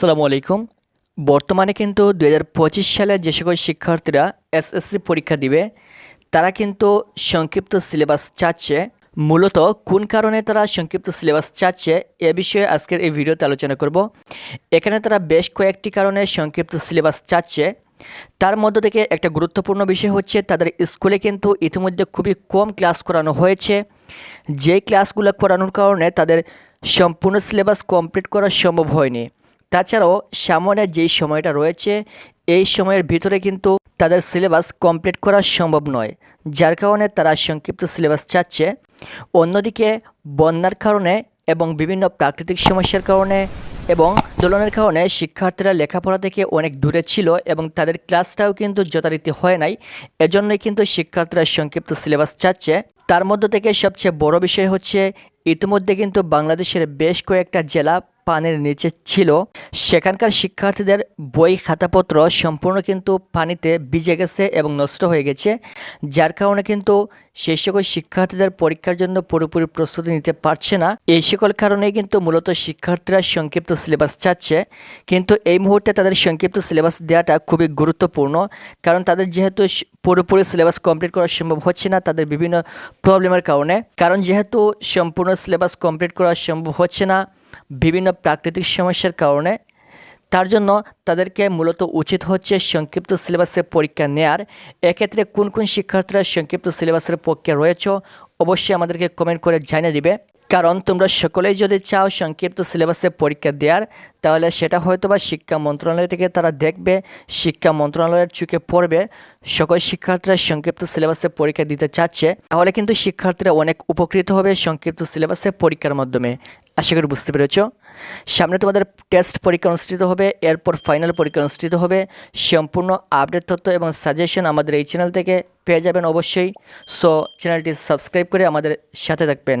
আসসালামু আলাইকুম। বর্তমানে কিন্তু দু হাজার পঁচিশ সালে যে সকল শিক্ষার্থীরা এসএসসি পরীক্ষা দিবে, তারা কিন্তু সংক্ষিপ্ত সিলেবাস চাচ্ছে। মূলত কোন কারণে তারা সংক্ষিপ্ত সিলেবাস চাচ্ছে এ বিষয়ে আজকের এই ভিডিওতে আলোচনা করব। এখানে তারা বেশ কয়েকটি কারণে সংক্ষিপ্ত সিলেবাস চাচ্ছে। তার মধ্য থেকে একটা গুরুত্বপূর্ণ বিষয় হচ্ছে, তাদের স্কুলে কিন্তু ইতিমধ্যে খুবই কম ক্লাস করানো হয়েছে। যে ক্লাসগুলো করানোর কারণে তাদের সম্পূর্ণ সিলেবাস কমপ্লিট করা সম্ভব হয়নি। তাছাড়াও সামনে যেই সময়টা রয়েছে, এই সময়ের ভিতরে কিন্তু তাদের সিলেবাস কমপ্লিট করা সম্ভব নয়। যার কারণে তারা সংক্ষিপ্ত সিলেবাস চাচ্ছে। অন্যদিকে বন্যার কারণে এবং বিভিন্ন প্রাকৃতিক সমস্যার কারণে এবং দোলনের কারণে শিক্ষার্থীরা লেখাপড়া থেকে অনেক দূরে ছিল এবং তাদের ক্লাসটাও কিন্তু যথারীতি হয় নাই। এজন্যই কিন্তু শিক্ষার্থীরা সংক্ষিপ্ত সিলেবাস চাচ্ছে। তার মধ্য থেকে সবচেয়ে বড় বিষয় হচ্ছে ইতিমধ্যে কিন্তু বাংলাদেশের বেশ কয়েকটা জেলা পানির নিচে ছিল। সেখানকার শিক্ষার্থীদের বই, খাতাপত্র সম্পূর্ণ কিন্তু পানিতে ভিজে গেছে এবং নষ্ট হয়ে গেছে। যার কারণে কিন্তু সেই সকল শিক্ষার্থীদের পরীক্ষার জন্য পুরোপুরি প্রস্তুতি নিতে পারছে না। এই সকল কারণে কিন্তু মূলত শিক্ষার্থীরা সংক্ষিপ্ত সিলেবাস চাচ্ছে। কিন্তু এই মুহূর্তে তাদের সংক্ষিপ্ত সিলেবাস দেওয়াটা খুবই গুরুত্বপূর্ণ। কারণ তাদের যেহেতু পুরোপুরি সিলেবাস কমপ্লিট করা সম্ভব হচ্ছে না তাদের বিভিন্ন প্রবলেমের কারণে। কারণ যেহেতু সম্পূর্ণ সিলেবাস কমপ্লিট করা সম্ভব হচ্ছে না বিভিন্ন প্রাকৃতিক সমস্যার কারণে। তার জন্য তাদেরকে মূলত উচিত হচ্ছে সংক্ষিপ্ত সিলেবাসের পরীক্ষা নেয়ার। এক্ষেত্রে কোন কোন শিক্ষার্থীরা সংক্ষিপ্ত সিলেবাসের পক্ষে রয়েছে, অবশ্যই আমাদেরকে কমেন্ট করে জানিয়ে দিবে। কারণ তোমরা সকলেই যদি চাও সংক্ষিপ্ত সিলেবাসে পরীক্ষা দেওয়ার তাহলে সেটা হয়তো বা শিক্ষা মন্ত্রণালয় থেকে তারা দেখবে, শিক্ষা মন্ত্রণালয়ের চোখে পড়বে। সকল শিক্ষার্থীরা সংক্ষিপ্ত সিলেবাসে পরীক্ষা দিতে চাচ্ছে, তাহলে কিন্তু শিক্ষার্থীরা অনেক উপকৃত হবে সংক্ষিপ্ত সিলেবাসে পরীক্ষার মাধ্যমে। আশা করি বুঝতে পেরেছ? সামনে তোমাদের টেস্ট পরীক্ষা অনুষ্ঠিত হবে, এরপর ফাইনাল পরীক্ষা অনুষ্ঠিত হবে। সম্পূর্ণ আপডেট তথ্য এবং সাজেশন আমাদের এই চ্যানেল থেকে পেয়ে যাবেন অবশ্যই। সো, চ্যানেলটি সাবস্ক্রাইব করে আমাদের সাথে থাকবেন।